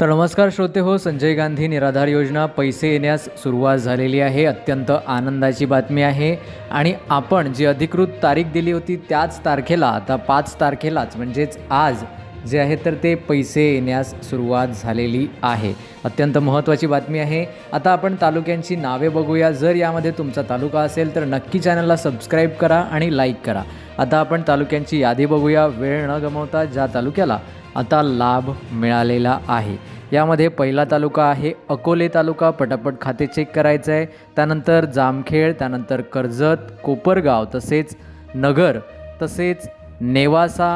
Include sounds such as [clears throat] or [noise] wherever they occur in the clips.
तर नमस्कार श्रोते हो संजय गांधी निराधार योजना पैसे येण्यास सुरुवात झालेली आहे अत्यंत आनंदाची बातमी आहे. आणि आपण जी अधिकृत तारीख दिली होती त्याच तारखेला आता पाच तारखेलाच म्हणजेच आज जे आहे तर ते पैसे येण्यास सुरुवात झालेली आहे. अत्यंत महत्त्वाची बातमी आहे. आता आपण तालुक्यांची नावे बघूया. जर यामध्ये तुमचा तालुका असेल तर नक्की चॅनलला सबस्क्राईब करा आणि लाईक करा. आता आपण तालुक्यांची यादी बघूया. वेळ न गमवता ज्या तालुक्याला आता लाभ मिळालेला आहे. यामध्ये पहिला तालुका आहे अकोले तालुका. पटापट खाते चेक करायचं आहे. त्यानंतर जामखेड त्यानंतर कर्जत कोपरगाव तसेच नगर तसेच नेवासा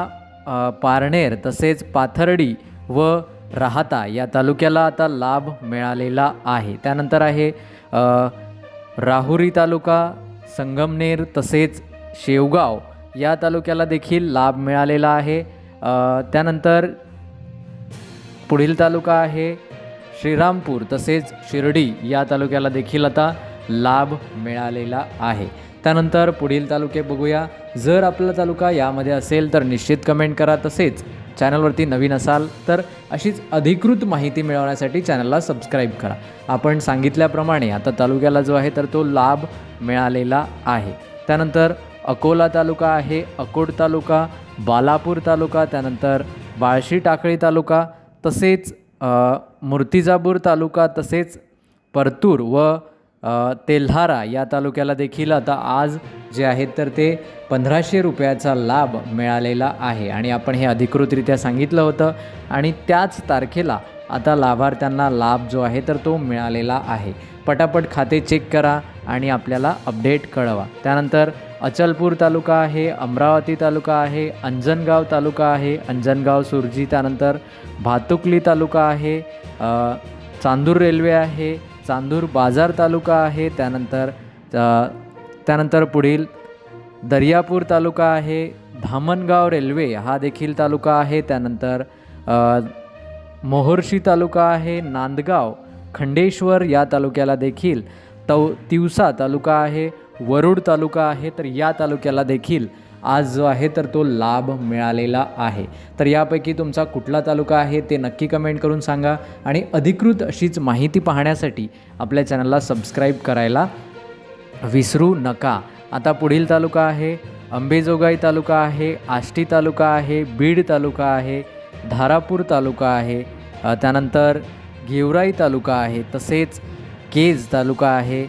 पारनेर तसेच पाथर्डी व राहता या तालुक्याला आता लाभ मिळालेला आहे. त्यानंतर आहे राहुरी तालुका संगमनेर तसेच शेवगाव. या तालुक्याला देखील लाभ मिळालेला आहे. त्यानंतर पुढील तालुका आहे श्रीरामपूर तसेच शिर्डी या तालुक्याला देखील आता लाभ मिळालेला आहे. त्यानंतर पुढील तालुके बघूया. जर आपला तालुका यामध्ये असेल तर निश्चित कमेंट करा. तसेच चॅनलवरती नवीन असाल तर अशीच अधिकृत माहिती मिळवण्यासाठी चॅनलला सबस्क्राईब करा. आपण सांगितल्याप्रमाणे आता तालुक्याला जो आहे तर तो लाभ मिळालेला आहे. त्यानंतर अकोला तालुका आहे अकोट तालुका बालापूर तालुका त्यानंतर बाळशी टाकळी तालुका तसेच मूर्तिजापूर तालुका तसेच परतूर व तेल्हारा या तालुक्याला देखील आता आज जे आहेत तर ते पंधराशे रुपयाचा लाभ मिळालेला आहे. आणि आपण हे अधिकृतरित्या सांगितलं होतं आणि त्याच तारखेला आता लाभार्थ्यांना लाभ जो आहे तर तो मिळालेला आहे. पटापट खाते चेक करा. आणि आपल्याला अपडेट कळवा. त्यानंतर अचलपूर तालुका आहे अमरावती तालुका आहे अंजनगाव तालुका आहे अंजनगाव सुरजी त्यानंतर भातुकली तालुका आहे चांदूर रेल्वे आहे चांदूर बाजार तालुका आहे त्यानंतर त्यानंतर पुढील दर्यापूर तालुका आहे धामणगाव रेल्वे हा देखील तालुका आहे त्यानंतर मोहर्षी तालुका आहे नांदगाव खंडेश्वर या तालुक्याला देखील तव तिवसा तालुका आहे वरुड तालुका आहे तर या तालुक्याला देखील आज जो आहे तर तो लाभ मिळालेला आहे. तर यापैकी तुमचा कुठला तालुका आहे ते नक्की कमेंट करून सांगा आणि अधिकृत अशीच माहिती पाहण्यासाठी आपल्या चॅनलला सबस्क्राईब करायला विसरू नका. आता पुढील तालुका आहे अंबेजोगाई तालुका आहे आष्टी तालुका आहे बीड तालुका आहे धारापूर तालुका आहे त्यानंतर गेवराई तालुका आहे तसेच केज तालुका आहे.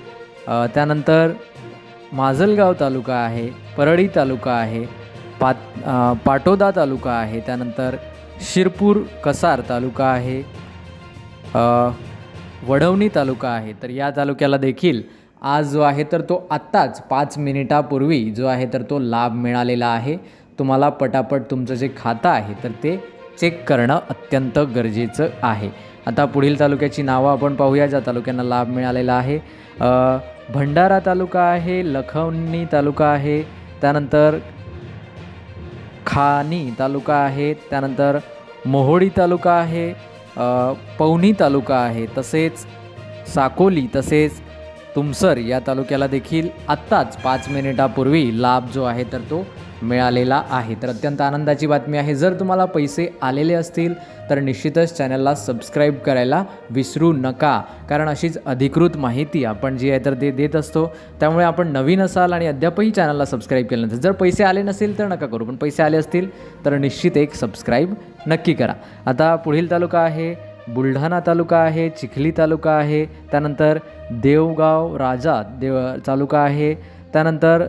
त्यानंतर माजलगाव तालुका आहे परळी तालुका आहे पात पाटोदा तालुका आहे त्यानंतर शिरपूर कसार तालुका आहे वडवणी तालुका आहे. तर या तालुक्याला देखील आज जो आहे तर तो आत्ताच पाच मिनिटापूर्वी जो आहे तर तो लाभ मिळालेला आहे. तुम्हाला पटापट तुमचं जे खातं आहे तर ते चेक करणं अत्यंत गरजेचं आहे. आता पुढील तालुक्याची नावं आपण पाहूया ज्या तालुक्यांना लाभ मिळालेला आहे. भंडारा तालुका आहे लखवणी तालुका आहे त्यानंतर खानी तालुका आहे त्यानंतर मोहोळी तालुका आहे पवनी तालुका आहे तसेच साकोली तसेच तुमसर या तालुक्याला देखील आत्ताच पाच मिनिटापूर्वी लाभ जो आहे तर तो मिळालेला आहे. तर अत्यंत आनंदाची बातमी आहे. जर तुम्हाला पैसे आलेले असतील तर निश्चितच चॅनलला सबस्क्राईब करायला विसरू नका. कारण अशीच अधिकृत माहिती आपण जी आहे तर ते देत असतो. त्यामुळे आपण नवीन असाल आणि अद्यापही चॅनलला सबस्क्राईब केलं नसेल. जर पैसे आले नसेल तर नका करू. पण पैसे आले असतील तर निश्चित एक सबस्क्राईब नक्की करा. आता पुढील तालुका आहे बुलढाणा तालुका आहे चिखली तालुका आहे. त्यानंतर देवगाव राजा देव तालुका आहे. त्यानंतर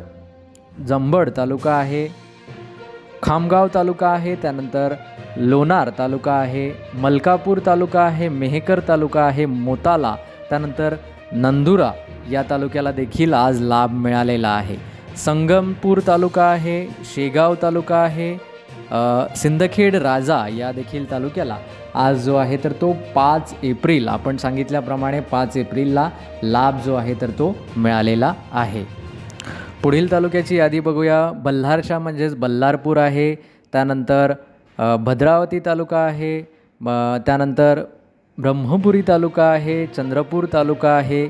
जंबड तालुका आहे खामगाव तालुका आहे त्यानंतर लोणार तालुका आहे मलकापूर तालुका आहे मेहकर तालुका आहे मोताला त्यानंतर नंदुरा या तालुक्याला देखील आज लाभ मिळालेला आहे. संगमपूर तालुका आहे शेगाव तालुका आहे सिंदखेड राजा या देखील तालुक्याला आज जो आहे तर तो पाच एप्रिल आपण सांगितल्याप्रमाणे पाच एप्रिलला लाभ जो आहे तर तो मिळालेला आहे. पुढील तालुक्याची यादी बघूया. बल्हारशा म्हणजेच बल्लारपूर आहे. त्यानंतर भद्रावती तालुका आहे. त्यानंतर ब्रह्मपुरी तालुका आहे. चंद्रपूर तालुका आहे.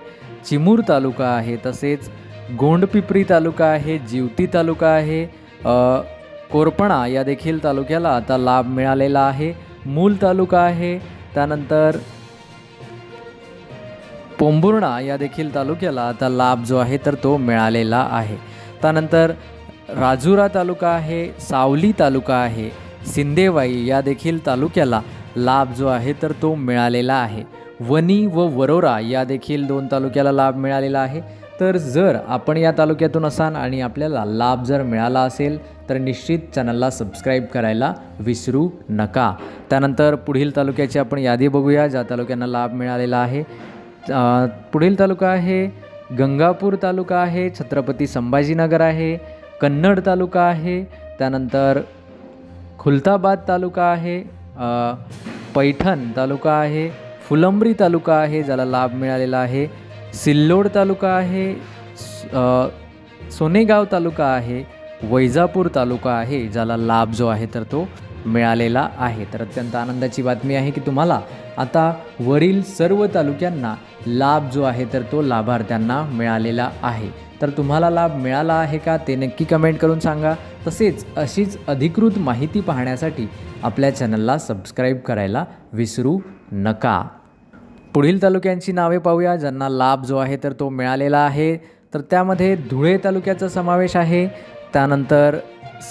चिमूर तालुका आहे. तसेच गोंडपिपरी तालुका आहे. जिवती तालुका आहे. कोरपणा या देखील तालुक्याला आता लाभ मिळालेला आहे. मूल तालुका आहे. त्यानंतर पोंभुर्णा या देखील तालुक्याला आता लाभ जो आहे तर तो मिळालेला आहे. त्यानंतर राजुरा तालुका आहे सावली तालुका आहे सिंदेवाई या देखील तालुक्याला लाभ जो आहे तर तो मिळालेला आहे. वनी व वरोरा या देखील दोन तालुक्याला लाभ मिळालेला आहे. तर जर आपण या तालुक्यातून असाल आणि आपल्याला लाभ जर मिळाला असेल तर निश्चित चॅनलला सबस्क्राईब करायला विसरू नका. त्यानंतर पुढील तालुक्याची आपण यादी बघूया ज्या तालुक्यांना लाभ मिळालेला आहे. पुढील तालुका आहे गंगापूर तालुका आहे छत्रपती संभाजीनगर आहे कन्नड तालुका आहे त्यानंतर खुलताबाद तालुका आहे पैठण तालुका आहे फुलंब्री तालुका आहे ज्याला लाभ मिळालेला आहे सिल्लोड तालुका आहे स- सोनेगाव तालुका आहे वैजापूर तालुका आहे ज्याला लाभ जो आहे तर तो मिळालेला आहे. तर अत्यंत आनंदाची बातमी आहे की तुम्हाला आता वरील सर्व तालुक्यांना लाभ जो आहे तर तो लाभार्थ्यांना मिळालेला आहे. तर तुम्हाला लाभ मिळाला आहे का ते नक्की कमेंट करून सांगा. तसेच अशीच अधिकृत माहिती पाहण्यासाठी आपल्या चॅनलला सबस्क्राईब करायला विसरू नका. पुढील तालुक्यांची नावे पाहूया. ज्यांना लाभ जो आहे तर तो मिळालेला आहे. तर त्यामध्ये धुळे तालुक्याचा समावेश आहे. त्यानंतर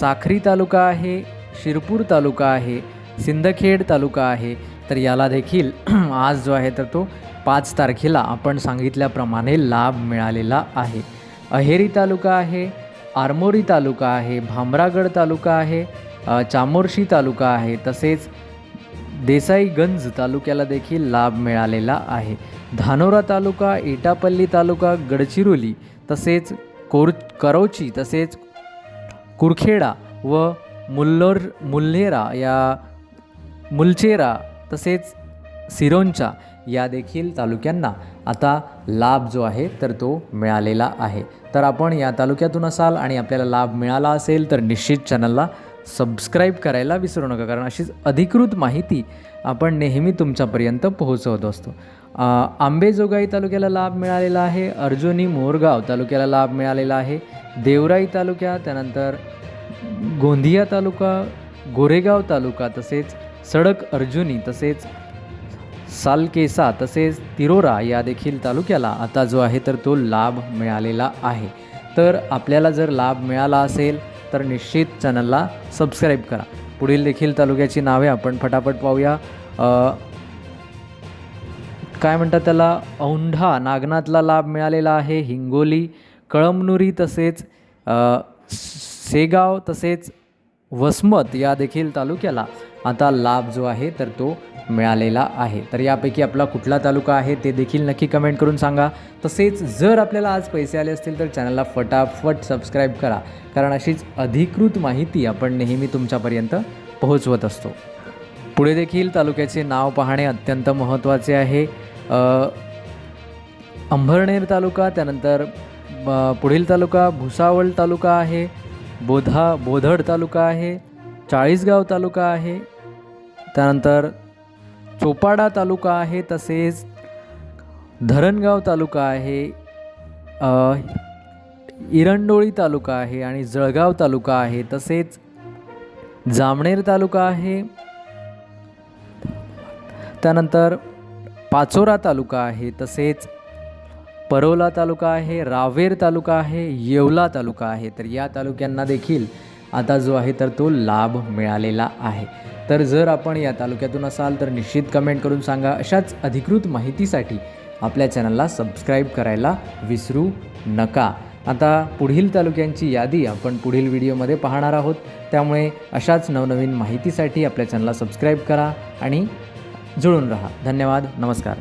साखरी तालुका आहे शिरपूर तालुका आहे सिंदखेड तालुका आहे तर याला देखील [clears throat] आज जो आहे तर तो पाच तारखेला आपण सांगितल्याप्रमाणे लाभ मिळालेला आहे. अहेरी तालुका आहे आरमोरी तालुका आहे भामरागड तालुका आहे चामोर्शी तालुका आहे तसेच देसाईगंज तालुक्याला देखील लाभ मिळालेला आहे. धानोरा तालुका एटापल्ली तालुका गडचिरोली तसेच कोर करौची तसेच कुरखेडा व मुल्लोर मुल्हेरा या मुलचेरा तसेच सिरोंचा या देखील तालुक्यांना आता लाभ जो आहे तर तो मिळालेला आहे. तर आपण या तालुक्यातून असाल आणि आपल्याला लाभ मिळाला असेल तर निश्चित चॅनलला सबस्क्राईब करायला विसरू नका कारण अशीच अधिकृत माहिती आपण नेहमी तुमच्यापर्यंत पोहोचवत असतो. आंबेजोगाई तालुक्याला लाभ मिळालेला आहे अर्जुनी मोरगाव तालुक्याला लाभ मिळालेला आहे देवराई तालुक्या त्यानंतर गोंदिया तालुका गोरेगाव तालुका तसेच सडक अर्जुनी तसेच सालकेसा तसेच तिरोरा या देखील तालुक्याला आता जो आहे तर तो लाभ मिळालेला आहे. तर आपल्याला जर लाभ मिळाला असेल तर निश्चित चॅनलला सबस्क्राईब करा. पुढील देखील तालुक्याची नावे आपण फटाफट पाहूया. काय म्हणतात त्याला? औंढा नागनाथला लाभ मिळालेला आहे हिंगोली कळमनुरी तसेच सेगाव तसेच वसमत या देखील तालुक्याला आता लाभ जो आहे तर तो मिळालेला आहे. तर यापैकी आपला कुठला तालुका आहे ते देखील नक्की कमेंट करून सांगा. तसेच जर आपल्याला आज पैसे आले असतील तर चॅनलला फटाफट सबस्क्राईब करा. कारण अशीच अधिकृत माहिती आपण नेहमी तुमच्यापर्यंत पोहोचवत असतो. पुढे देखील तालुक्याचे नाव पाहणे अत्यंत महत्त्वाचे आहे. अंभरनेर तालुका त्यानंतर पुढील तालुका भुसावळ तालुका आहे. बोधा बोधड तालुका आहे. चाळीसगाव तालुका आहे. त्यानंतर चोपाडा तालुका आहे तसेच धरणगाव तालुका आहे इरंडोळी तालुका आहे आणि जळगाव तालुका आहे. तसेच जामनेर तालुका आहे. त्यानंतर पाचोरा तालुका आहे. तसेच परोला तालुका आहे रावेर तालुका आहे येवला तालुका आहे. तर या तालुक्यांना देखील आता जो आहे तर तो लाभ मिळालेला आहे. तर जर आपण या तालुक्यातून असाल तर निश्चित कमेंट करून सांगा. अशाच अधिकृत माहितीसाठी आपल्या चॅनलला सबस्क्राईब करायला विसरू नका. आता पुढील तालुक्यांची यादी आपण पुढील व्हिडिओमध्ये पाहणार आहोत. त्यामुळे अशाच नवनवीन माहितीसाठी आपल्या चॅनलला सबस्क्राईब करा आणि जुळून राहा. धन्यवाद. नमस्कार.